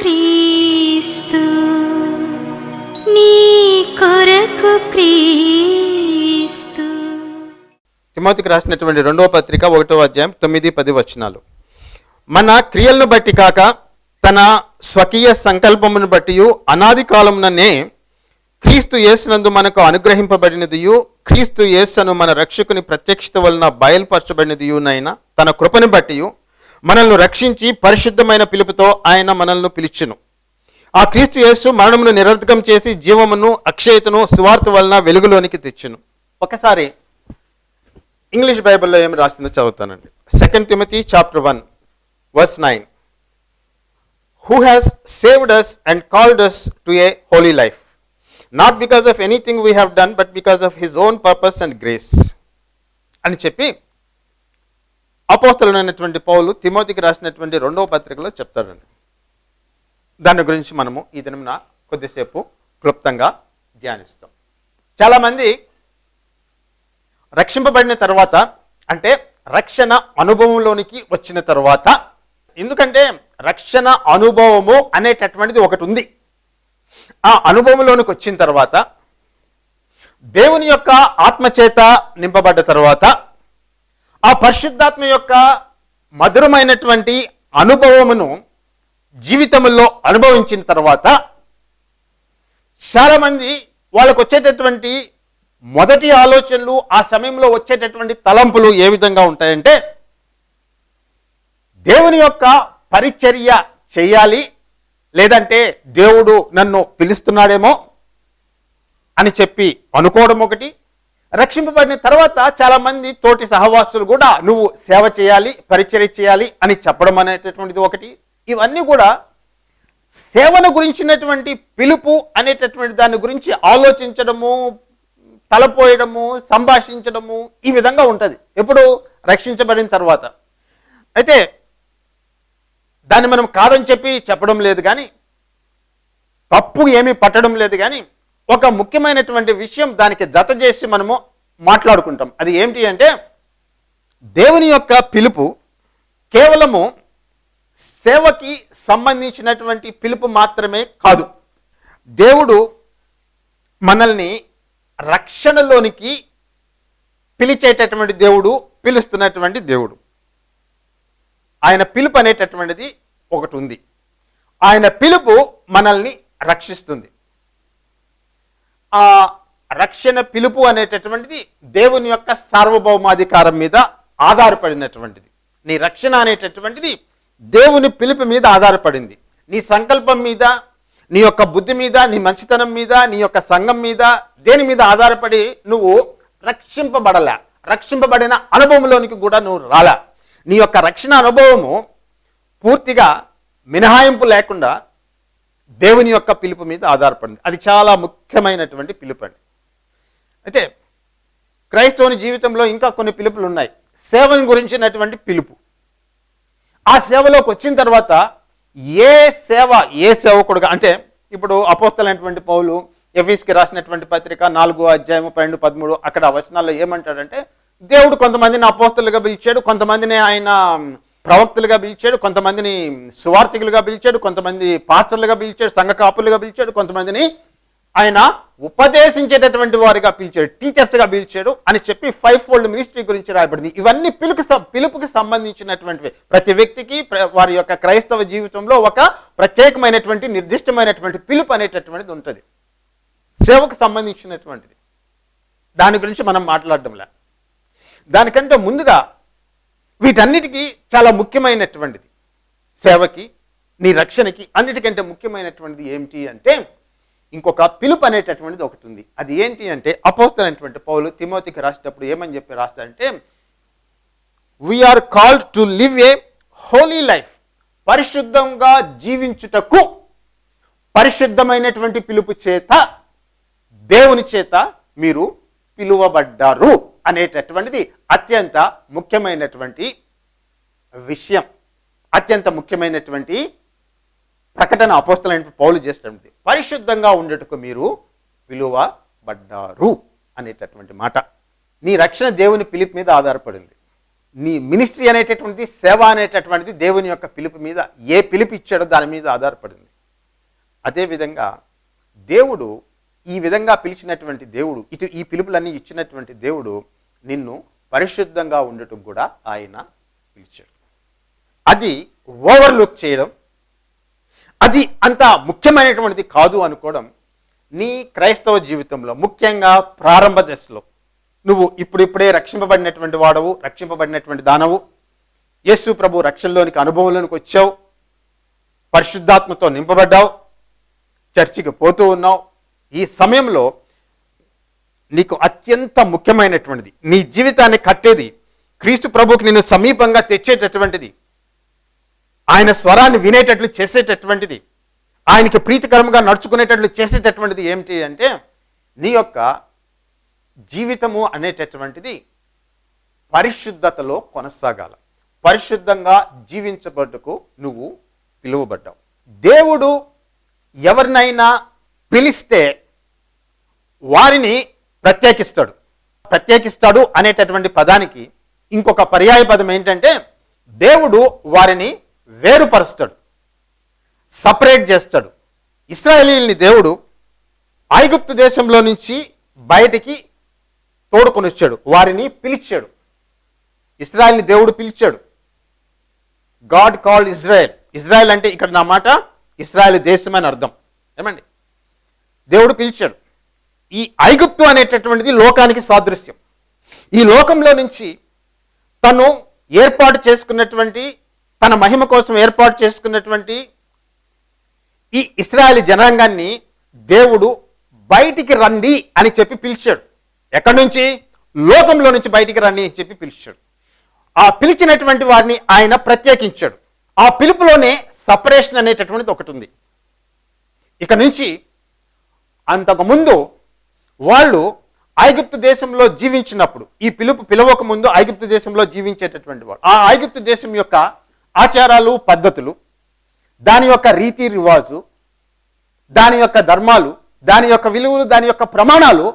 క్రీస్తు నీ కొరకు క్రీస్తు. తిమోతికి రాసినటువంటి రెండవ పత్రిక ఒకటో అధ్యాయం తొమ్మిది పది వచనాలు. మన క్రియలను బట్టి కాక తన స్వకీయ సంకల్పమును బట్టి అనాది కాలంలోనే క్రీస్తు యేసునందు మనకు అనుగ్రహింపబడినదియు క్రీస్తు యేసును మన రక్షకుని ప్రత్యక్షత వలన బయలుపరచబడినదియునైనా తన కృపను బట్టి మనల్ని రక్షించి పరిశుద్ధమైన పిలుపుతో ఆయన మనల్ని పిలిచును. ఆ క్రీస్తు యేసు మరణమును నిరర్ధకం చేసి జీవమును అక్షయతను సువార్త వలన వెలుగులోనికి తెచ్చును. ఒకసారి ఇంగ్లీష్ బైబిల్లో ఏమి రాసిందో చదువుతానండి. Second Timothy chapter one verse nine who has saved us and called us to a holy life not because of anything we have done but because of his own purpose and grace అని చెప్పి అపోస్తలునైనటువంటి పౌలు తిమోతికి రాసినటువంటి రెండవ పత్రికలో చెప్తారండి దాని గురించి మనము ఈ దినమున కొద్దిసేపు క్లుప్తంగా ధ్యానిస్తాం. చాలామంది రక్షింపబడిన తర్వాత అంటే రక్షణ అనుభవంలోనికి వచ్చిన తర్వాత ఎందుకంటే రక్షణ అనుభవము అనేటటువంటిది ఒకటి ఉంది. ఆ అనుభవంలోనికి వచ్చిన తర్వాత దేవుని యొక్క ఆత్మచేత నింపబడ్డ తర్వాత ఆ పరిశుద్ధాత్మ యొక్క మధురమైనటువంటి అనుభవమును జీవితంలో అనుభవించిన తర్వాత చాలామంది వాళ్ళకు వచ్చేటటువంటి మొదటి ఆలోచనలు ఆ సమయంలో వచ్చేటటువంటి తలంపులు ఏ విధంగా ఉంటాయంటే దేవుని యొక్క పరిచర్య చేయాలి లేదంటే దేవుడు నన్ను పిలుస్తున్నాడేమో అని చెప్పి అనుకోవడం ఒకటి రక్షింపబడిన తర్వాత చాలామంది తోటి సహవాసులు కూడా నువ్వు సేవ చేయాలి పరిచర్య చేయాలి అని చెప్పడం అనేటటువంటిది ఒకటి. ఇవన్నీ కూడా సేవను గురించినటువంటి పిలుపు అనేటటువంటి దాని గురించి ఆలోచించడము తలపోయడము సంభాషించడము ఈ విధంగా ఉంటుంది. ఎప్పుడు? రక్షించబడిన తర్వాత. అయితే దాన్ని మనం కాదని చెప్పి చెప్పడం లేదు కానీ తప్పు ఏమీ పట్టడం లేదు కానీ ఒక ముఖ్యమైనటువంటి విషయం దానికి జత చేసి మనము మాట్లాడుకుంటాం. అది ఏమిటి అంటే దేవుని యొక్క పిలుపు కేవలము సేవకి సంబంధించినటువంటి పిలుపు మాత్రమే కాదు. దేవుడు మనల్ని రక్షణలోనికి పిలిచేటటువంటి దేవుడు పిలుస్తున్నటువంటి దేవుడు. ఆయన పిలుపు అనేటటువంటిది ఒకటి ఉంది. ఆయన పిలుపు మనల్ని రక్షిస్తుంది. ఆ రక్షణ పిలుపు అనేటటువంటిది దేవుని యొక్క సార్వభౌమాధికారం మీద ఆధారపడినటువంటిది. నీ రక్షణ అనేటటువంటిది దేవుని పిలుపు మీద ఆధారపడింది. నీ సంకల్పం మీద నీ యొక్క బుద్ధి మీద నీ మంచితనం మీద నీ యొక్క సంఘం మీద దేని మీద ఆధారపడి నువ్వు రక్షింపబడలే? రక్షింపబడిన అనుభవంలోనికి కూడా నువ్వు రాలా? నీ యొక్క రక్షణ అనుభవము పూర్తిగా మినహాయింపు లేకుండా దేవుని యొక్క పిలుపు మీద ఆధారపడింది. అది చాలా ముఖ్యమైనటువంటి పిలుపు అండి. అయితే క్రైస్తవుని జీవితంలో ఇంకా కొన్ని పిలుపులు ఉన్నాయి. సేవను గురించినటువంటి పిలుపు. ఆ సేవలోకి వచ్చిన తర్వాత ఏ సేవ ఏ సేవకుడుగా అంటే ఇప్పుడు అపోస్తలైనటువంటి పౌలు ఎఫీస్కి రాసినటువంటి పత్రిక నాలుగో అధ్యాయము పన్నెండు పదమూడు అక్కడ వచనాల్లో ఏమంటాడంటే దేవుడు కొంతమందిని అపోస్తలుగా పిలిచాడు కొంతమందిని ఆయన ప్రవక్తలుగా పిలిచాడు కొంతమందిని సువార్థికులుగా పిలిచాడు కొంతమంది పాస్టర్లుగా పిలిచాడు సంఘ కాపులుగా పిలిచాడు కొంతమందిని ఆయన ఉపదేశించేటటువంటి వారిగా పిలిచాడు టీచర్స్గా పిలిచాడు అని చెప్పి ఫైవ్ ఫోల్డ్ మినిస్ట్రీ గురించి రాయబడింది. ఇవన్నీ పిలుపు పిలుపుకి సంబంధించినటువంటివి. ప్రతి వ్యక్తికి వారి యొక్క క్రైస్తవ జీవితంలో ఒక ప్రత్యేకమైనటువంటి నిర్దిష్టమైనటువంటి పిలుపు అనేటటువంటిది ఉంటుంది. సేవకు సంబంధించినటువంటిది. దాని గురించి మనం మాట్లాడడంలే. దానికంటే ముందుగా వీటన్నిటికీ చాలా ముఖ్యమైనటువంటిది. సేవకి నీ రక్షణకి అన్నిటికంటే ముఖ్యమైనటువంటిది ఏమిటి అంటే ఇంకొక పిలుపు అనేటటువంటిది ఒకటి ఉంది. అది ఏంటి అంటే అపోస్తలైనటువంటి పౌలు తిమోతికి రాసేటప్పుడు ఏమని చెప్పి రాస్తాడంటే we are called to live a holy life పరిశుద్ధంగా జీవించుటకు పరిశుద్ధమైనటువంటి పిలుపు చేత దేవుని చేత మీరు పిలువబడ్డారు. అనేటటువంటిది అత్యంత ముఖ్యమైనటువంటి విషయం. అత్యంత ముఖ్యమైనటువంటి ప్రకటన అపోస్తలైన పౌలు చేసినటువంటి పరిశుద్ధంగా ఉండేటకు మీరు విలువబడ్డారు అనేటటువంటి మాట. నీ రక్షణ దేవుని పిలుపు మీద ఆధారపడింది. నీ మినిస్ట్రీ అనేటటువంటిది సేవ అనేటటువంటిది దేవుని యొక్క పిలుపు మీద ఏ పిలుపు ఇచ్చాడో దాని మీద ఆధారపడింది. అదేవిధంగా దేవుడు ఈ విధంగా పిలిచినటువంటి దేవుడు ఇటు ఈ పిలుపులన్నీ ఇచ్చినటువంటి దేవుడు నిన్ను పరిశుద్ధంగా ఉండటం కూడా ఆయన పిలిచాడు. అది ఓవర్లుక్ చేయడం అది అంత ముఖ్యమైనటువంటిది కాదు అనుకోవడం నీ క్రైస్తవ జీవితంలో ముఖ్యంగా ప్రారంభ దశలో. నువ్వు ఇప్పుడిప్పుడే రక్షింపబడినటువంటి వాడవు రక్షింపబడినటువంటి దానవు. యేసు ప్రభు రక్షణలోనికి అనుభవంలోనికి వచ్చావు. పరిశుద్ధాత్మతో నింపబడ్డావు. చర్చికి పోతూ ఉన్నావు. ఈ సమయంలో నీకు అత్యంత ముఖ్యమైనటువంటిది. నీ జీవితాన్ని కట్టేది క్రీస్తు ప్రభుకి నిన్ను సమీపంగా తెచ్చేటటువంటిది. ఆయన స్వరాన్ని వినేటట్లు చేసేటటువంటిది. ఆయనకి ప్రీతికరంగా నడుచుకునేటట్లు చేసేటటువంటిది ఏమిటి అంటే నీ యొక్క జీవితము అనేటటువంటిది పరిశుద్ధతలో కొనసాగాల. పరిశుద్ధంగా జీవించబడ్డకు నువ్వు పిలువబడ్డావు. దేవుడు ఎవరినైనా పిలిస్తే వారిని ప్రత్యేకిస్తాడు. ప్రత్యేకిస్తాడు అనేటటువంటి పదానికి ఇంకొక పర్యాయ పదం ఏంటంటే దేవుడు వారిని వేరుపరుస్తాడు సపరేట్ చేస్తాడు. ఇస్రాయేలీల్ని దేవుడు ఐగుప్తు దేశంలో నుంచి బయటికి తోడుకొని వచ్చాడు వారిని పిలిచాడు. ఇస్రాయల్ని దేవుడు పిలిచాడు. God called Israel. ఇజ్రాయెల్ అంటే ఇక్కడ నా మాట ఇస్రాయల్ దేశం అని అర్థం. ఏమండి? దేవుడు పిలిచాడు. ఈ ఐగుప్తు అనేటటువంటిది లోకానికి సాదృశ్యం. ఈ లోకంలో నుంచి తను ఏర్పాటు చేసుకున్నటువంటి తన మహిమ కోసం ఏర్పాటు చేసుకున్నటువంటి ఈ ఇస్రాయలీ జనాంగాన్ని దేవుడు బయటికి రండి అని చెప్పి పిలిచాడు. ఎక్కడి నుంచి? లోకంలో నుంచి బయటికి రండి అని చెప్పి పిలిచాడు. ఆ పిలిచినటువంటి వారిని ఆయన ప్రత్యేకించాడు. ఆ పిలుపులోనే సపరేషన్ అనేటటువంటిది ఒకటి ఉంది. ఇక నుంచి అంతకుముందు వాళ్ళు ఐగుప్తు దేశంలో జీవించినప్పుడు ఈ పిలుపు పిలవక ముందు ఐగుప్తు దేశంలో జీవించేటటువంటి వాళ్ళు ఆ ఐగుప్తు దేశం యొక్క ఆచారాలు పద్ధతులు దాని యొక్క రీతి రివాజు దాని యొక్క ధర్మాలు దాని యొక్క విలువలు దాని యొక్క ప్రమాణాలు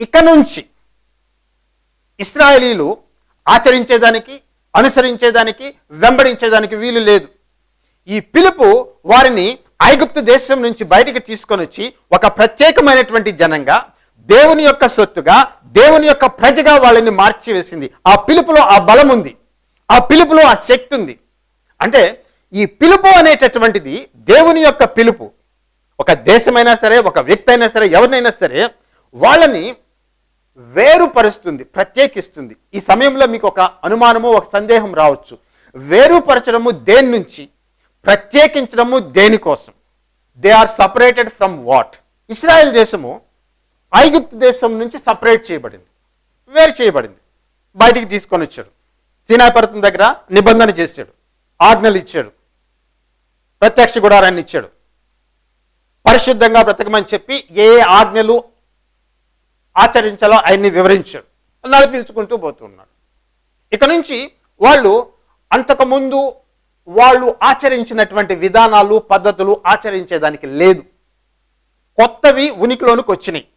ఇక నుంచి ఇస్రాయేలీలు ఆచరించేదానికి అనుసరించేదానికి వెంబడించేదానికి వీలు లేదు. ఈ పిలుపు వారిని ఐగుప్తు దేశం నుంచి బయటికి తీసుకొని వచ్చి ఒక ప్రత్యేకమైనటువంటి జనంగా దేవుని యొక్క సొత్తుగా దేవుని యొక్క ప్రజగా వాళ్ళని మార్చివేసింది. ఆ పిలుపులో ఆ బలం ఉంది. ఆ పిలుపులో ఆ శక్తి ఉంది. అంటే ఈ పిలుపు అనేటటువంటిది దేవుని యొక్క పిలుపు. ఒక దేశమైనా సరే ఒక వ్యక్తి అయినా సరే ఎవరినైనా సరే వాళ్ళని వేరుపరుస్తుంది ప్రత్యేకిస్తుంది. ఈ సమయంలో మీకు ఒక అనుమానము ఒక సందేహం రావచ్చు. వేరుపరచడము దేని నుంచి? ప్రత్యేకించడము దేనికోసం they are separated from what Israel దేశము ఐగుప్తు దేశం నుంచి సపరేట్ చేయబడింది. వేరు చేయబడింది. బయటికి తీసుకొని వచ్చాడు. సీనాయి దగ్గర నిబంధన చేశాడు. ఆజ్ఞలు ఇచ్చాడు. ప్రత్యక్ష గుడారాన్ని ఇచ్చాడు. పరిశుద్ధంగా బ్రతకమని చెప్పి ఏ ఏ ఆజ్ఞలు ఆచరించాలో ఆయన్ని వివరించాడు. నడిపించుకుంటూ పోతున్నాడు ఇక నుంచి వాళ్ళు అంతకుముందు వాళ్ళు ఆచరించినటువంటి విధానాలు పద్ధతులు ఆచరించేదానికి లేదు. కొత్తవి ఉనికిలోనికి వచ్చినాయి.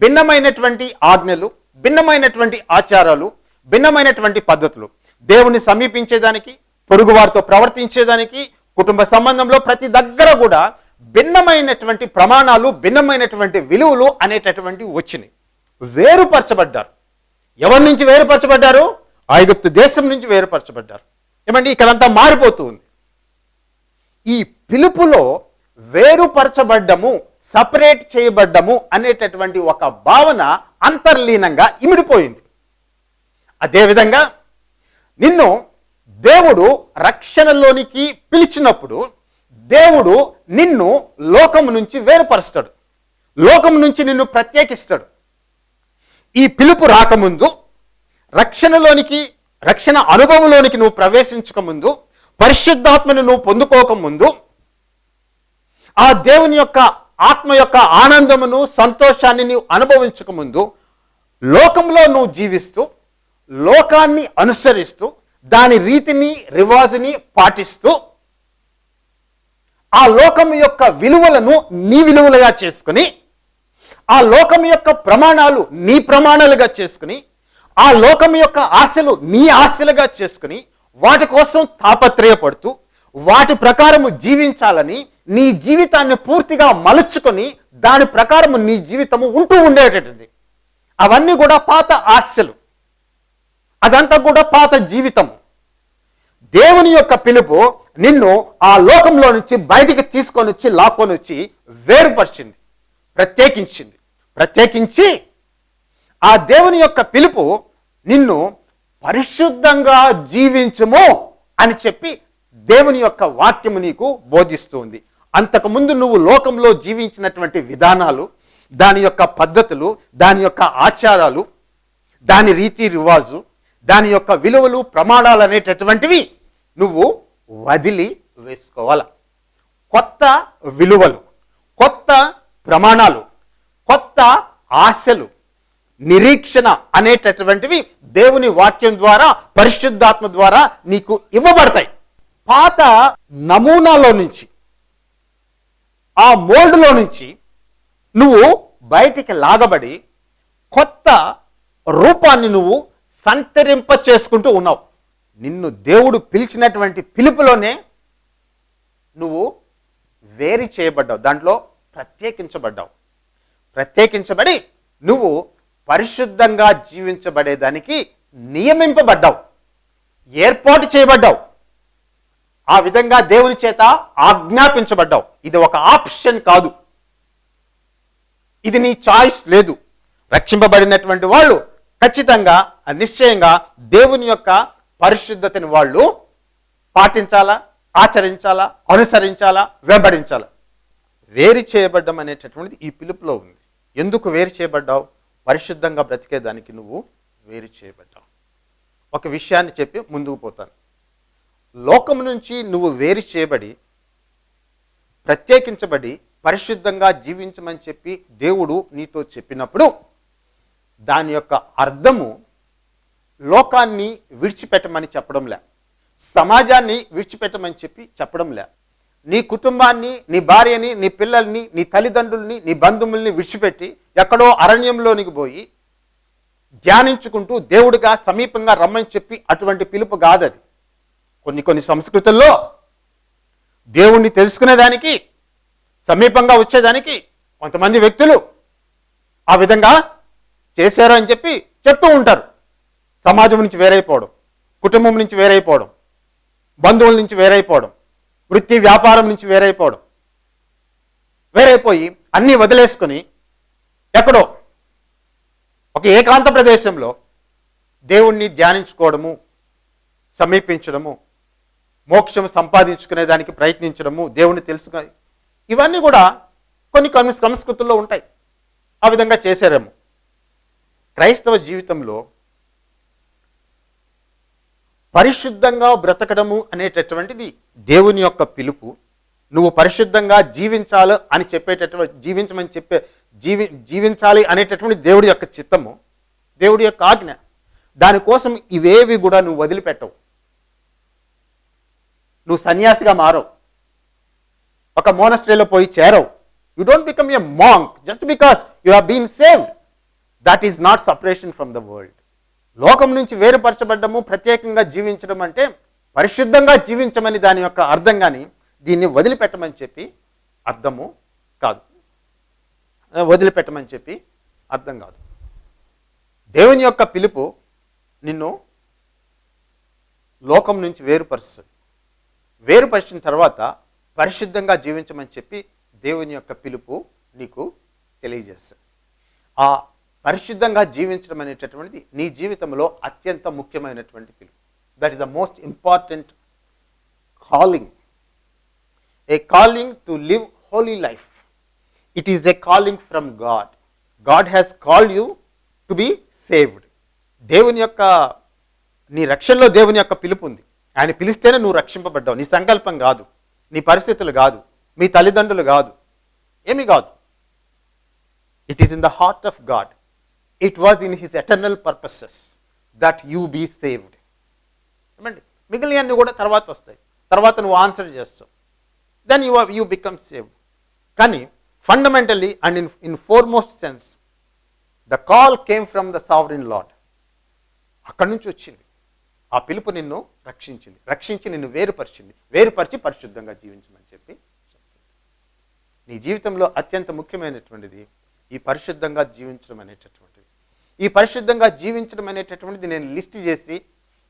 భిన్నమైనటువంటి ఆజ్ఞలు భిన్నమైనటువంటి ఆచారాలు భిన్నమైనటువంటి పద్ధతులు. దేవుని సమీపించేదానికి పొరుగువారితో ప్రవర్తించేదానికి కుటుంబ సంబంధంలో ప్రతి దగ్గర కూడా భిన్నమైనటువంటి ప్రమాణాలు భిన్నమైనటువంటి విలువలు అనేటటువంటి వచ్చినాయి. వేరుపరచబడ్డారు. ఎవరి నుంచి వేరుపరచబడ్డారు? ఐగుప్తు దేశం నుంచి వేరుపరచబడ్డారు. ఏమండి ఇక్కడంతా మారిపోతూ ఉంది. ఈ పిలుపులో వేరుపరచబడ్డము సపరేట్ చేయబడ్డము అనేటటువంటి ఒక భావన అంతర్లీనంగా ఇమిడిపోయింది. అదేవిధంగా నిన్ను దేవుడు రక్షణలోనికి పిలిచినప్పుడు దేవుడు నిన్ను లోకము నుంచి వేరుపరుస్తాడు. లోకం నుంచి నిన్ను ప్రత్యేకిస్తాడు. ఈ పిలుపు రాకముందు రక్షణలోనికి రక్షణ అనుభవంలోనికి నువ్వు ప్రవేశించకముందు పరిశుద్ధాత్మను నువ్వు పొందుకోకముందు ఆ దేవుని యొక్క ఆత్మ యొక్క ఆనందమును సంతోషాన్ని నీవు అనుభవించకముందు లోకంలో నువ్వు జీవిస్తూ లోకాన్ని అనుసరిస్తూ దాని రీతిని రివాజుని పాటిస్తూ ఆ లోకం యొక్క విలువలను నీ విలువలుగా చేసుకుని ఆ లోకం యొక్క ప్రమాణాలు నీ ప్రమాణాలుగా చేసుకుని ఆ లోకం యొక్క ఆశలు నీ ఆశలుగా చేసుకుని వాటి కోసం తాపత్రయపడుతూ వాటి ప్రకారము జీవించాలని నీ జీవితాన్ని పూర్తిగా మలుచుకొని దాని ప్రకారం నీ జీవితము ఉంటూ ఉండేటటువంటి అవన్నీ కూడా పాత ఆశలు. అదంతా కూడా పాత జీవితం దేవుని యొక్క పిలుపు నిన్ను ఆ లోకంలో నుంచి బయటికి తీసుకొని వచ్చి లాక్కొని వచ్చి వేరుపరిచింది ప్రత్యేకించింది. ప్రత్యేకించి ఆ దేవుని యొక్క పిలుపు నిన్ను పరిశుద్ధంగా జీవించుము అని చెప్పి దేవుని యొక్క వాక్యము నీకు బోధిస్తుంది అంతకుముందు నువ్వు లోకంలో జీవించినటువంటి విధానాలు దాని యొక్క పద్ధతులు దాని యొక్క ఆచారాలు దాని రీతి రివాజు దాని యొక్క విలువలు ప్రమాణాలు అనేటటువంటివి నువ్వు వదిలి వేసుకోవాలి? కొత్త విలువలు కొత్త ప్రమాణాలు కొత్త ఆశలు నిరీక్షణ అనేటటువంటివి దేవుని వాక్యం ద్వారా పరిశుద్ధాత్మ ద్వారా నీకు ఇవ్వబడతాయి. పాత నమూనాలో నుంచి ఆ మోల్డ్లో నుంచి నువ్వు బయటికి లాగబడి కొత్త రూపాన్ని నువ్వు సంతరింప చేసుకుంటూ ఉన్నావు. నిన్ను దేవుడు పిలిచినటువంటి పిలుపులోనే నువ్వు వేరు చేయబడ్డావు. దాంట్లో ప్రత్యేకించబడ్డావు. ప్రత్యేకించబడి నువ్వు పరిశుద్ధంగా జీవించబడేదానికి నియమింపబడ్డావు. ఏర్పాటు చేయబడ్డావు. ఆ విధంగా దేవుని చేత ఆజ్ఞాపించబడ్డావు. ఇది ఒక ఆప్షన్ కాదు. ఇది నీ చాయిస్ లేదు. రక్షింపబడినటువంటి వాళ్ళు ఖచ్చితంగా నిశ్చయంగా దేవుని యొక్క పరిశుద్ధతని వాళ్ళు పాటించాలా ఆచరించాలా అనుసరించాలా వెంబడించాలా. వేరు చేయబడ్డం అనేటటువంటిది ఈ పిలుపులో ఉంది. ఎందుకు వేరు చేయబడ్డావు? పరిశుద్ధంగా బ్రతికేదానికి నువ్వు వేరు చేయబడ్డావు. ఒక విషయాన్ని చెప్పి ముందుకు పోతాను. లోకం నుంచి నువ్వు వేరు చేయబడి ప్రత్యేకించబడి పరిశుద్ధంగా జీవించమని చెప్పి దేవుడు నీతో చెప్పినప్పుడు దాని యొక్క అర్థము లోకాన్ని విడిచిపెట్టమని చెప్పడంలే సమాజాన్ని విడిచిపెట్టమని చెప్పి చెప్పడంలే నీ కుటుంబాన్ని నీ భార్యని నీ పిల్లల్ని నీ తల్లిదండ్రుల్ని నీ బంధువుల్ని విడిచిపెట్టి ఎక్కడో అరణ్యంలోనికి పోయి ధ్యానించుకుంటూ దేవుడిగా సమీపంగా రమ్మని చెప్పి అటువంటి పిలుపు కాదది. కొన్ని కొన్ని సంస్కృతుల్లో దేవుణ్ణి తెలుసుకునేదానికి సమీపంగా వచ్చేదానికి కొంతమంది వ్యక్తులు ఆ విధంగా చేశారు అని చెప్పి చెప్తూ ఉంటారు. సమాజం నుంచి వేరైపోవడం కుటుంబం నుంచి వేరైపోవడం బంధువుల నుంచి వేరైపోవడం వృత్తి వ్యాపారం నుంచి వేరైపోవడం వేరైపోయి అన్నీ వదిలేసుకొని ఎక్కడో ఒక ఏకాంత ప్రదేశంలో దేవుణ్ణి ధ్యానించుకోవడము సమీపించడము మోక్షం సంపాదించుకునే దానికి ప్రయత్నించడము దేవుణ్ణి తెలుసుకు ఇవన్నీ కూడా కొన్ని కొన్ని సంస్కృతుల్లో ఉంటాయి. ఆ విధంగా చేశారేమో. క్రైస్తవ జీవితంలో పరిశుద్ధంగా బ్రతకడము అనేటటువంటిది దేవుని యొక్క పిలుపు. నువ్వు పరిశుద్ధంగా జీవించాలి అని చెప్పేటటువంటి జీవించమని చెప్పే జీవి జీవించాలి అనేటటువంటి దేవుడి యొక్క చిత్తము దేవుడి యొక్క ఆజ్ఞ. దానికోసం ఇవేవి కూడా నువ్వు వదిలిపెట్టవు. నువ్వు సన్యాసిగా మారవు. ఒక మోనస్ట్రీలో పోయి చేరవు. You don't become a monk just because you been saved that is not separation from the world లోకం నుంచి వేరుపరచబడ్డము ప్రత్యేకంగా జీవించడం అంటే పరిశుద్ధంగా జీవించమని దాని యొక్క అర్థం కానీ దీన్ని వదిలిపెట్టమని చెప్పి అర్థము కాదు. వదిలిపెట్టమని చెప్పి అర్థం కాదు. దేవుని యొక్క పిలుపు నిన్ను లోకం నుంచి వేరుపరుస్తుంది. వేరుపరిచిన తర్వాత పరిశుద్ధంగా జీవించమని చెప్పి దేవుని యొక్క పిలుపు నీకు తెలియజేస్తుంది ఆ పరిశుద్ధంగా జీవించడం అనేటటువంటిది నీ జీవితంలో అత్యంత ముఖ్యమైనటువంటి పిలుపు. That is the most important calling a calling to live holy life it is a calling from God God has called you to be saved దేవుని యొక్క నీ రక్షణలో దేవుని యొక్క పిలుపు ఉంది. ఆయన పిలిస్తేనే నువ్వు రక్షింపబడ్డావు. నీ సంకల్పం కాదు. నీ పరిస్థితులు కాదు. మీ తల్లిదండ్రులు కాదు. ఏమి కాదు. It is in the heart of God it was in his eternal purposes that you be saved ఏమండి? మిగిలినవన్నీ కూడా తర్వాత వస్తాయి. తర్వాత నువ్వు ఆన్సర్ చేస్తావు. Then you you become saved కానీ fundamentally and in in foremost sense the call came from the sovereign lord అక్కడి నుంచి వచ్చింది. ఆ పిలుపు నిన్ను రక్షించింది. రక్షించి నిన్ను వేరుపరిచింది. వేరుపరిచి పరిశుద్ధంగా జీవించమని చెప్పి నీ జీవితంలో అత్యంత ముఖ్యమైనటువంటిది ఈ పరిశుద్ధంగా జీవించడం అనేటటువంటిది. ఈ పరిశుద్ధంగా జీవించడం అనేటటువంటిది నేను లిస్ట్ చేసి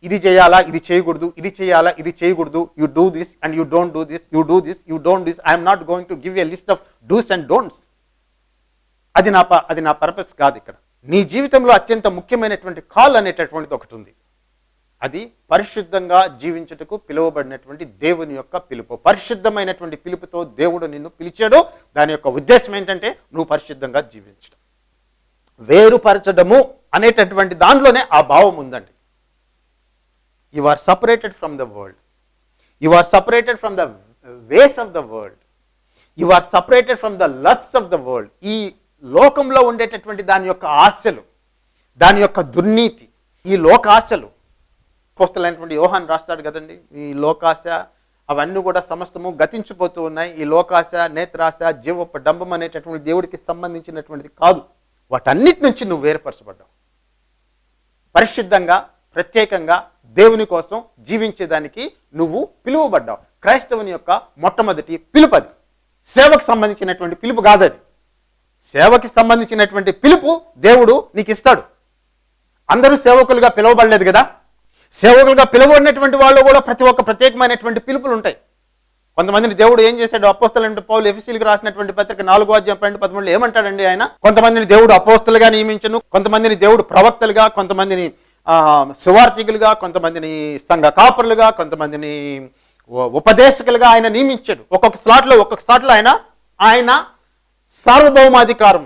ఇది చేయాలా ఇది చేయకూడదు ఇది చేయాలా ఇది చేయకూడదు you do this and you don't do this you do this you don't this I'm not going to give a list of dos and don'ts అది నా ప- అది నా పర్పస్ కాదు ఇక్కడ. నీ జీవితంలో అత్యంత ముఖ్యమైనటువంటి కాల్ అనేటటువంటిది ఒకటి ఉంది. అది పరిశుద్ధంగా జీవించుటకు పిలువబడినటువంటి దేవుని యొక్క పిలుపు. పరిశుద్ధమైనటువంటి పిలుపుతో దేవుడు నిన్ను పిలిచాడు. దాని యొక్క ఉద్దేశం ఏంటంటే నువ్వు పరిశుద్ధంగా జీవించడం. వేరుపరచడము అనేటటువంటి దానిలోనే ఆ భావం ఉందండి. You are separated from the world you are separated from the ways of the world you are separated from the lust of the world ఈ లోకంలో ఉండేటటువంటి దాని యొక్క ఆశలు దాని యొక్క దుర్నీతి ఈ లోక ఆశలు పోస్తలైనటువంటి యోహాన్ రాస్తాడు కదండి. ఈ లోకాశ అవన్నీ కూడా సమస్తము గతించిపోతూ ఉన్నాయి. ఈ లోకాశ నేత్రాశ జీవప డంబం అనేటటువంటి దేవుడికి సంబంధించినటువంటిది కాదు. వాటన్నిటి నుంచి నువ్వు వేరుపరచబడ్డావు. పరిశుద్ధంగా ప్రత్యేకంగా దేవుని కోసం జీవించేదానికి నువ్వు పిలువబడ్డావు. క్రైస్తవుని యొక్క మొట్టమొదటి పిలుపు అది. సేవకు సంబంధించినటువంటి పిలుపు కాదు అది. సేవకి సంబంధించినటువంటి పిలుపు దేవుడు నీకు ఇస్తాడు. అందరూ సేవకులుగా పిలువబడలేదు కదా? సేవకులుగా పిలువబడినటువంటి వాళ్ళు కూడా ప్రతి ఒక్క ప్రత్యేకమైనటువంటి పిలుపులు ఉంటాయి. కొంతమందిని దేవుడు ఏం చేశాడు? అపోస్తలంటే పౌలు ఎఫ్సీలకు రాసినటువంటి పత్రిక నాలుగో అధ్యాయం పన్నెండు పదమూడులో ఏమంటాడండి ఆయన? కొంతమందిని దేవుడు అపోస్తలుగా నియమించను కొంతమందిని దేవుడు ప్రవక్తలుగా కొంతమందిని సువార్థికులుగా కొంతమందిని సంఘ కాపరులుగా కొంతమందిని ఉపదేశకులుగా ఆయన నియమించాడు. ఒక్కొక్క స్లాట్లో ఒక్కొక్క స్లాట్లో ఆయన ఆయన సార్వభౌమాధికారం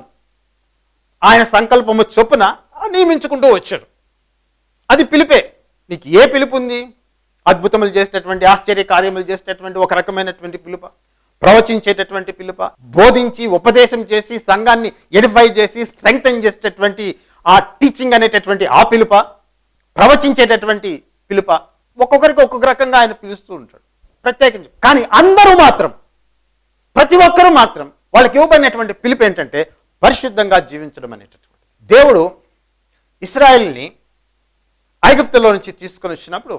ఆయన సంకల్పము చొప్పున నియమించుకుంటూ వచ్చాడు. అది పిలిపే. నీకు ఏ పిలుపు ఉంది అద్భుతములు చేసేటటువంటి ఆశ్చర్య కార్యములు చేసేటటువంటి ఒక రకమైనటువంటి పిలుప ప్రవచించేటటువంటి పిలుప బోధించి ఉపదేశం చేసి సంఘాన్ని ఎడిఫై చేసి స్ట్రెంగ్తన్ చేసేటటువంటి ఆ టీచింగ్ అనేటటువంటి ఆ పిలుప ప్రవచించేటటువంటి పిలుప ఒక్కొక్కరికి ఒక్కొక్క రకంగా ఆయన పిలుస్తూ ఉంటాడు. ప్రత్యేకించి. కానీ అందరూ మాత్రం ప్రతి ఒక్కరూ మాత్రం వాళ్ళకి ఇవ్వబడినటువంటి పిలుపు ఏంటంటే పరిశుద్ధంగా జీవించడం అనేటటువంటి దేవుడు ఇస్రాయల్ని ఐగుప్తులో నుంచి తీసుకొని వచ్చినప్పుడు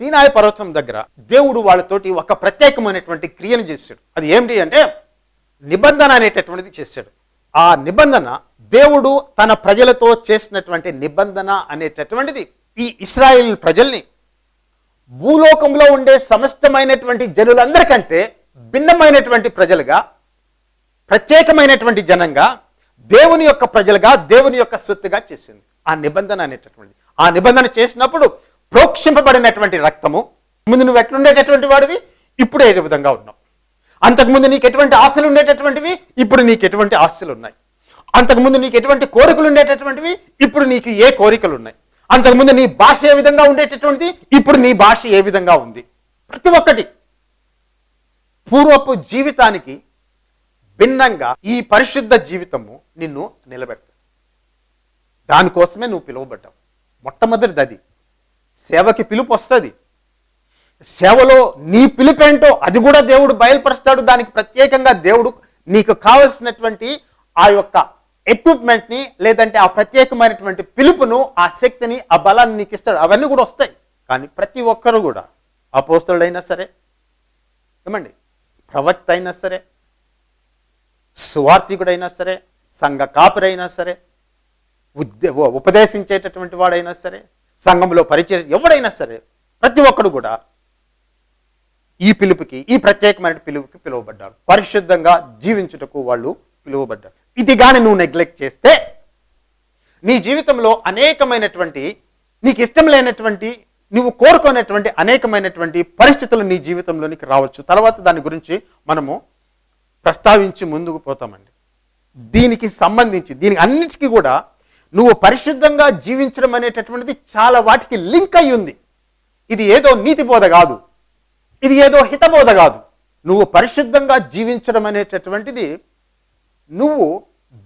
సీనాయ పర్వతం దగ్గర దేవుడు వాళ్ళతోటి ఒక ప్రత్యేకమైనటువంటి క్రియను చేశాడు. అది ఏమిటి అంటే నిబంధన అనేటటువంటిది చేశాడు. ఆ నిబంధన దేవుడు తన ప్రజలతో చేసినటువంటి నిబంధన అనేటటువంటిది ఈ ఇస్రాయిల్ ప్రజల్ని భూలోకంలో ఉండే సమస్తమైనటువంటి జనులందరికంటే భిన్నమైనటువంటి ప్రజలుగా ప్రత్యేకమైనటువంటి జనంగా దేవుని యొక్క ప్రజలుగా దేవుని యొక్క సొత్తుగా చేసింది. ఆ నిబంధన అనేటటువంటిది. ఆ నిబంధన చేసినప్పుడు ప్రోక్షింపబడినటువంటి రక్తము. ముందు నువ్వు ఎట్లుండేటటువంటి వాడివి? ఇప్పుడు ఏ విధంగా ఉన్నావు? అంతకుముందు నీకు ఎటువంటి ఆశలు ఉండేటటువంటివి? ఇప్పుడు నీకు ఎటువంటి ఆశలు ఉన్నాయి? అంతకుముందు నీకు ఎటువంటి కోరికలు ఉండేటటువంటివి? ఇప్పుడు నీకు ఏ కోరికలు ఉన్నాయి? అంతకుముందు నీ భాష ఏ విధంగా ఉండేటటువంటిది? ఇప్పుడు నీ భాష ఏ విధంగా ఉంది? ప్రతి ఒక్కటి. పూర్వపు జీవితానికి భిన్నంగా ఈ పరిశుద్ధ జీవితము నిన్ను నిలబెడతాడు దానికోసమే నువ్వు పిలువబడ్డావు. మొట్టమొదటిది అది. సేవకి పిలుపు వస్తుంది. సేవలో నీ పిలుపేంటో అది కూడా దేవుడు బయలుపరుస్తాడు. దానికి ప్రత్యేకంగా దేవుడు నీకు కావలసినటువంటి ఆ యొక్క ఎక్విప్మెంట్ని లేదంటే ఆ ప్రత్యేకమైనటువంటి పిలుపును ఆ శక్తిని ఆ బలాన్ని నీకు ఇస్తాడు. అవన్నీ కూడా వస్తాయి. కానీ ప్రతి ఒక్కరు కూడా అపోస్తుడైనా సరే ఏమండి? ప్రవక్త అయినా సరే సువార్థికుడైనా సరే సంఘ కాపురైనా సరే ఉద్య ఉపదేశించేటటువంటి వాడైనా సరే సంఘంలో పరిచయం ఎవడైనా సరే ప్రతి ఒక్కడు కూడా ఈ పిలుపుకి ఈ ప్రత్యేకమైన పిలుపుకి పిలువబడ్డారు. పరిశుద్ధంగా జీవించుటకు వాళ్ళు పిలువబడ్డారు. ఇది కానీ నువ్వు నెగ్లెక్ట్ చేస్తే నీ జీవితంలో అనేకమైనటువంటి నీకు ఇష్టం లేనటువంటి నువ్వు కోరుకునేటువంటి అనేకమైనటువంటి పరిస్థితులు నీ జీవితంలోనికి రావచ్చు. తర్వాత దాని గురించి మనము ప్రస్తావించి ముందుకు పోతామండి. దీనికి సంబంధించి దీనికి అన్నిటికీ కూడా నువ్వు పరిశుద్ధంగా జీవించడం అనేటటువంటిది చాలా వాటికి లింక్ అయి ఉంది. ఇది ఏదో నీతి బోధ కాదు. ఇది ఏదో హితబోధ కాదు. నువ్వు పరిశుద్ధంగా జీవించడం అనేటటువంటిది నువ్వు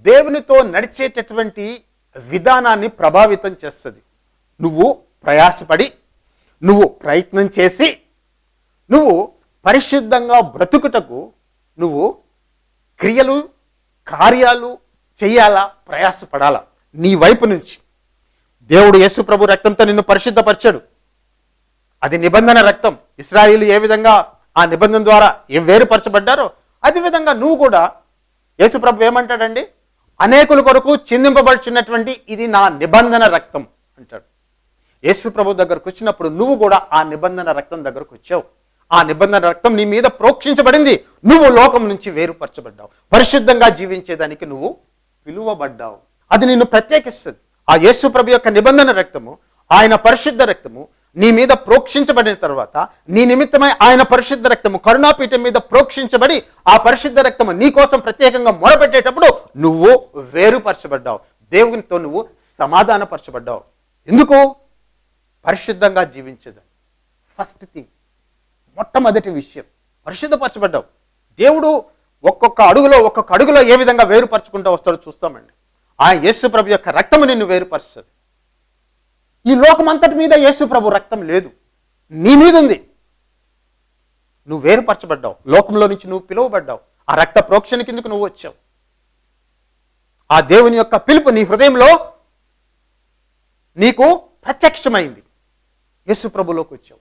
దేవునితో నడిచేటటువంటి విధానాన్ని ప్రభావితం చేస్తుంది. నువ్వు ప్రయాసపడి నువ్వు ప్రయత్నం చేసి నువ్వు పరిశుద్ధంగా బ్రతుకుటకు నువ్వు క్రియలు కార్యాలు చేయాలా ప్రయాసపడాలా? నీ వైపు నుంచి. దేవుడు యేసు ప్రభు రక్తంతో నిన్ను పరిశుద్ధపరిచాడు. అది నిబంధన రక్తం. ఇస్రాయిలు ఏ విధంగా ఆ నిబంధన ద్వారా ఏం వేరుపరచబడ్డారో అదేవిధంగా నువ్వు కూడా యేసుప్రభు ఏమంటాడండి? అనేకుల కొరకు చిందింపబడుచున్నటువంటి ఇది నా నిబంధన రక్తం అంటాడు. యేసు ప్రభు దగ్గరకు వచ్చినప్పుడు నువ్వు కూడా ఆ నిబంధన రక్తం దగ్గరకు వచ్చావు. ఆ నిబంధన రక్తం నీ మీద ప్రోక్షించబడింది. నువ్వు లోకం నుంచి వేరుపరచబడ్డావు. పరిశుద్ధంగా జీవించేదానికి నువ్వు పిలువబడ్డావు. అది నిన్ను ప్రత్యేకిస్తుంది. ఆ యేసు ప్రభు యొక్క నిబంధన రక్తము ఆయన పరిశుద్ధ రక్తము నీ మీద ప్రోక్షించబడిన తర్వాత నీ నిమిత్తమై ఆయన పరిశుద్ధ రక్తము కరుణాపీఠం మీద ప్రోక్షించబడి ఆ పరిశుద్ధ రక్తము నీ కోసం ప్రత్యేకంగా మొరపెట్టేటప్పుడు నువ్వు వేరుపరచబడ్డావు. దేవునితో నువ్వు సమాధానపరచబడ్డావు. ఎందుకు? పరిశుద్ధంగా జీవించదు ఫస్ట్ థింగ్ మొట్టమొదటి విషయం పరిశుద్ధపరచబడ్డావు. దేవుడు ఒక్కొక్క అడుగులో ఒక్కొక్క అడుగులో ఏ విధంగా వేరుపరచుకుంటూ వస్తాడో చూస్తామండి. ఆ యేసు ప్రభు యొక్క రక్తము నిన్ను వేరుపరుస్తుంది. ఈ లోకమంతటి మీద యేసు ప్రభు రక్తం లేదు. నీ మీద ఉంది. నువ్వు వేరుపరచబడ్డావు. లోకంలో నుంచి నువ్వు పిలువబడ్డావు. ఆ రక్త ప్రోక్షణ కిందకు నువ్వు వచ్చావు. ఆ దేవుని యొక్క పిలుపు నీ హృదయంలో నీకు ప్రత్యక్షమైంది. యేసు ప్రభులోకి వచ్చావు.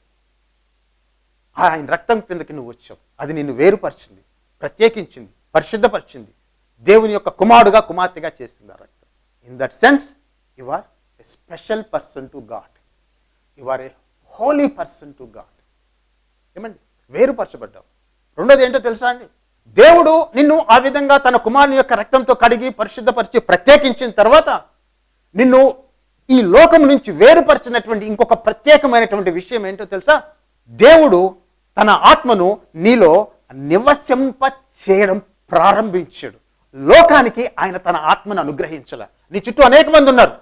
ఆయన రక్తం కిందకి నువ్వు వచ్చావు. అది నిన్ను వేరుపరిచింది ప్రత్యేకించింది పరిశుద్ధపరిచింది. దేవుని యొక్క కుమారుడుగా కుమార్తెగా చేసింది in that sense you are a special person to God you are a holy person to God ఏమండి వేరుపరచబడ్డావు. రెండోది ఏంటో తెలుసా అండి? దేవుడు నిన్ను ఆ విధంగా తన కుమారుని యొక్క రక్తంతో కడిగి పరిశుద్ధపరిచి ప్రత్యేకించిన తర్వాత నిన్ను ఈ లోకం నుంచి వేరుపరిచినటువంటి ఇంకొక ప్రత్యేకమైనటువంటి విషయం ఏంటో తెలుసా? దేవుడు తన ఆత్మను నీలో నివసింప చేయడం ప్రారంభించాడు. లోకానికి ఆయన తన ఆత్మను అనుగ్రహించాల. నీ చుట్టూ అనేక మంది ఉన్నారు.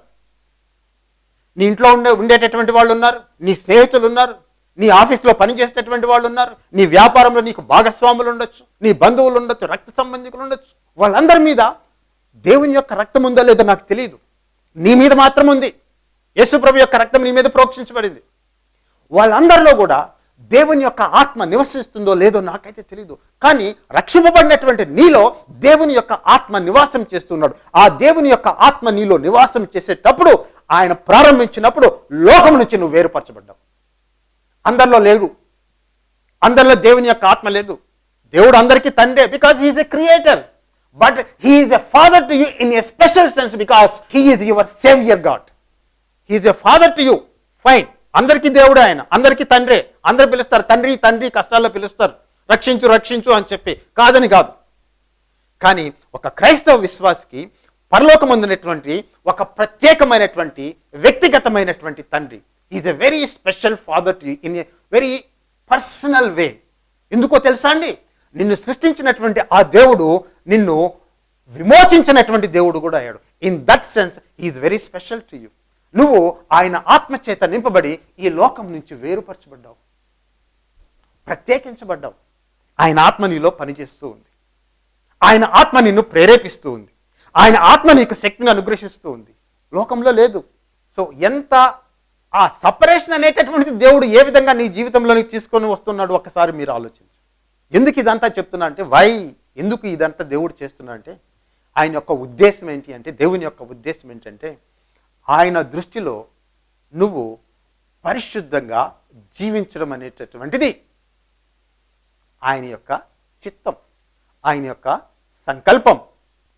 నీ ఇంట్లో ఉండే ఉండేటటువంటి వాళ్ళు ఉన్నారు నీ స్నేహితులు ఉన్నారు నీ ఆఫీస్లో పనిచేసేటటువంటి వాళ్ళు ఉన్నారు నీ వ్యాపారంలో నీకు భాగస్వాములు ఉండొచ్చు నీ బంధువులు ఉండొచ్చు రక్త సంబంధికులు ఉండొచ్చు. వాళ్ళందరి మీద దేవుని యొక్క రక్తం ఉందో లేదో నాకు తెలియదు నీ మీద మాత్రం ఉంది. యేసుప్రభు యొక్క రక్తం నీ మీద ప్రోక్షించబడింది. వాళ్ళందరిలో కూడా దేవుని యొక్క ఆత్మ నివసిస్తుందో లేదో నాకైతే తెలియదు కానీ రక్షింపబడినటువంటి నీలో దేవుని యొక్క ఆత్మ నివాసం చేస్తున్నాడు. ఆ దేవుని యొక్క ఆత్మ నీలో నివాసం చేసేటప్పుడు ఆయన ప్రారంభించినప్పుడు లోకం నుంచి నువ్వు వేరుపరచబడ్డావు. అందరిలో లేడు. అందరిలో దేవుని యొక్క ఆత్మ లేదు. దేవుడు అందరికీ తండ్రే because he is a creator but he is a father to you in a special sense because he is your saviour God he is a father to you fine అందరికీ దేవుడే ఆయన. అందరికీ తండ్రే. అందరు పిలుస్తారు తండ్రి తండ్రి కష్టాల్లో పిలుస్తారు రక్షించు రక్షించు అని చెప్పి కాదని కాదు. కానీ ఒక క్రైస్తవ విశ్వాసికి పరలోకమందునటువంటి ఒక ప్రత్యేకమైనటువంటి వ్యక్తిగతమైనటువంటి తండ్రి is a very special father to in a very personal way. ఎందుకో తెలుసా అండి? నిన్ను సృష్టించినటువంటి ఆ దేవుడు నిన్ను విమోచించినటువంటి దేవుడు కూడా అయ్యాడు. In that sense is very special to you నువ్వు ఆయన ఆత్మచేత నింపబడి ఈ లోకం నుంచి వేరుపరచబడ్డావు. ప్రత్యేకించబడ్డావు. ఆయన ఆత్మ నీలో పనిచేస్తూ ఉంది. ఆయన ఆత్మ నిన్ను ప్రేరేపిస్తూ ఉంది. ఆయన ఆత్మ నీకు శక్తిని అనుగ్రహిస్తూ ఉంది. లోకంలో లేదు. సో ఎంత ఆ సపరేషన్ అనేటటువంటిది దేవుడు ఏ విధంగా నీ జీవితంలోనికి తీసుకొని వస్తున్నాడు ఒకసారి మీరు ఆలోచించు ఎందుకు ఇదంతా చెప్తున్నా అంటే వై ఎందుకు ఇదంతా దేవుడు చేస్తున్నా అంటే ఆయన యొక్క ఉద్దేశం ఏంటి అంటే దేవుని యొక్క ఉద్దేశం ఏంటంటే ఆయన దృష్టిలో నువ్వు పరిశుద్ధంగా జీవించడం అనేటటువంటిది. ఆయన యొక్క చిత్తం ఆయన యొక్క సంకల్పం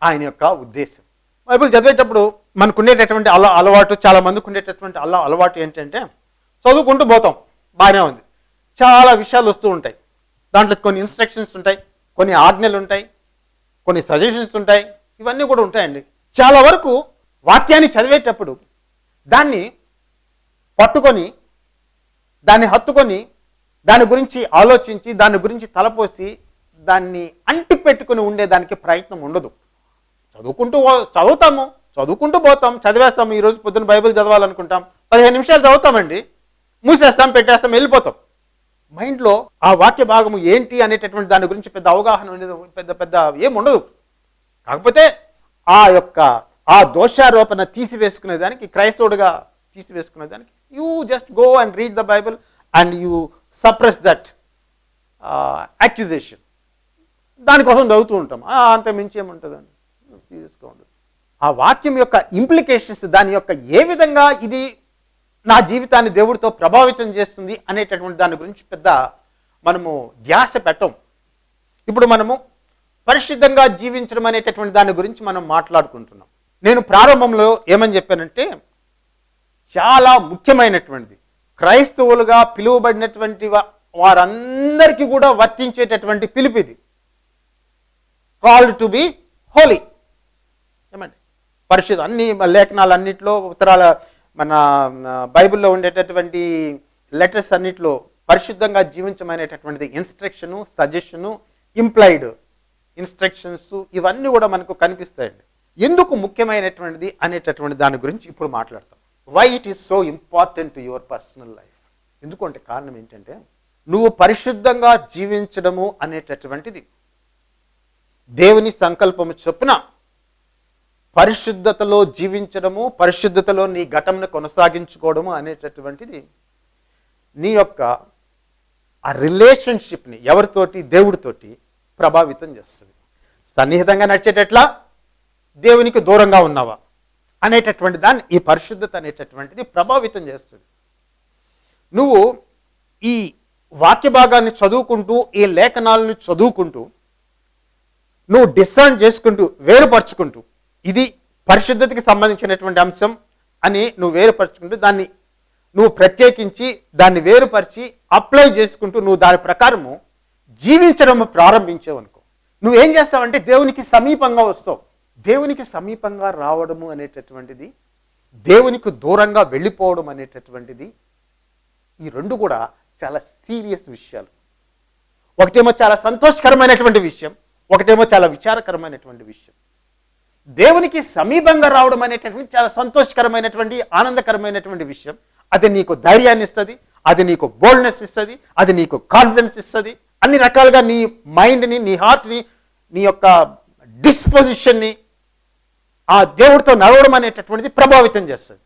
ఆయన యొక్క ఉద్దేశం. బైబిల్ చదివేటప్పుడు మనకు ఉండేటటువంటి అల అలవాటు చాలా మందికి ఉండేటటువంటి అల అలవాటు ఏంటంటే చదువుకుంటూ పోతాం బాగానే ఉంది. చాలా విషయాలు వస్తూ ఉంటాయి. దాంట్లో కొన్ని ఇన్స్ట్రక్షన్స్ ఉంటాయి కొన్ని ఆజ్ఞలు ఉంటాయి కొన్ని సజెషన్స్ ఉంటాయి ఇవన్నీ కూడా ఉంటాయండి. చాలా వరకు వాక్యాన్ని చదివేటప్పుడు దాన్ని పట్టుకొని దాన్ని హత్తుకొని దాని గురించి ఆలోచించి దాని గురించి తలపోసి దాన్ని అంటి పెట్టుకుని ఉండేదానికి ప్రయత్నం ఉండదు. చదువుకుంటూ చదువుతాము చదువుకుంటూ పోతాం చదివేస్తాం ఈరోజు పొద్దున్న బైబిల్ చదవాలనుకుంటాం పదిహేను నిమిషాలు చదువుతామండి మూసేస్తాం పెట్టేస్తాం వెళ్ళిపోతాం. మైండ్లో ఆ వాక్య భాగము ఏంటి అనేటటువంటి దాని గురించి పెద్ద అవగాహన ఉండేది పెద్ద పెద్ద ఏం ఉండదు. కాకపోతే ఆ యొక్క ఆ దోషారోపణ తీసివేసుకునేదానికి క్రైస్తవుడిగా తీసివేసుకునేదానికి you just go and read the Bible and you suppress that accusation దానికోసం చదువుతూ ఉంటాం. అంత మించి ఏముంటుందండి? సీరియస్గా ఉండదు ఆ వాక్యం యొక్క ఇంప్లికేషన్స్ దాని యొక్క ఏ విధంగా ఇది నా జీవితాన్ని దేవుడితో ప్రభావితం చేస్తుంది అనేటటువంటి దాని గురించి పెద్ద మనము ధ్యాస పెట్టం. ఇప్పుడు మనము పరిశుద్ధంగా జీవించడం అనేటటువంటి దాని గురించి మనం మాట్లాడుకుంటున్నాం. నేను ప్రారంభంలో ఏమని చెప్పానంటే చాలా ముఖ్యమైనటువంటిది. క్రైస్తవులుగా పిలువబడినటువంటి వారందరికీ కూడా వర్తించేటటువంటి పిలుపు ఇది. కాల్డ్ టు బి హోలీ ఏమండి? పరిశుద్ధ అన్ని లేఖనాలన్నింటిలో ఉత్తరాల మన బైబిల్లో ఉండేటటువంటి లెటర్స్ అన్నిటిలో పరిశుద్ధంగా జీవించమనేటటువంటిది ఇన్స్ట్రక్షను సజెషను ఇంప్లైడ్ ఇన్స్ట్రక్షన్స్ ఇవన్నీ కూడా మనకు కనిపిస్తాయండి. ఎందుకు ముఖ్యమైనటువంటిది అనేటటువంటి దాని గురించి ఇప్పుడు మాట్లాడతాం. Why it is so important to your personal life ఎందుకంటే కారణం ఏంటంటే నువ్వు పరిశుద్ధంగా జీవించడము అనేటటువంటిది. దేవుని సంకల్పము చొప్పున పరిశుద్ధతలో జీవించడము పరిశుద్ధతలో నీ ఘటంను కొనసాగించుకోవడము అనేటటువంటిది నీ యొక్క ఆ రిలేషన్షిప్ని ఎవరితోటి దేవుడితోటి ప్రభావితం చేస్తుంది. సన్నిహితంగా నడిచేటట్లా? దేవునికి దూరంగా ఉన్నావా? అనేటటువంటి దాన్ని ఈ పరిశుద్ధత అనేటటువంటిది ప్రభావితం చేస్తుంది. నువ్వు ఈ వాక్య భాగాన్ని చదువుకుంటూ ఈ లేఖనాలను చదువుకుంటూ నువ్వు డిసైన్ చేసుకుంటూ వేరుపరుచుకుంటూ ఇది పరిశుద్ధతకి సంబంధించినటువంటి అంశం అని నువ్వు వేరుపరుచుకుంటూ దాన్ని నువ్వు ప్రత్యేకించి దాన్ని వేరుపరిచి అప్లై చేసుకుంటూ నువ్వు దాని ప్రకారము జీవించడం ప్రారంభించావు అనుకో. నువ్వేం చేస్తావంటే దేవునికి సమీపంగా వస్తావు. దేవునికి సమీపంగా రావడము అనేటటువంటిది దేవునికి దూరంగా వెళ్ళిపోవడం అనేటటువంటిది ఈ రెండు కూడా చాలా సీరియస్ విషయాలు. ఒకటేమో చాలా సంతోషకరమైనటువంటి విషయం ఒకటేమో చాలా విచారకరమైనటువంటి విషయం. దేవునికి సమీపంగా రావడం అనేటటువంటి చాలా సంతోషకరమైనటువంటి ఆనందకరమైనటువంటి విషయం. అది నీకు ధైర్యాన్ని ఇస్తుంది అది నీకు బోల్డ్నెస్ ఇస్తుంది అది నీకు కాన్ఫిడెన్స్ ఇస్తుంది. అన్ని రకాలుగా నీ మైండ్ని నీ హార్ట్ని నీ యొక్క డిస్పోజిషన్ని ఆ దేవుడితో నడవడం అనేటటువంటిది ప్రభావితం చేస్తుంది.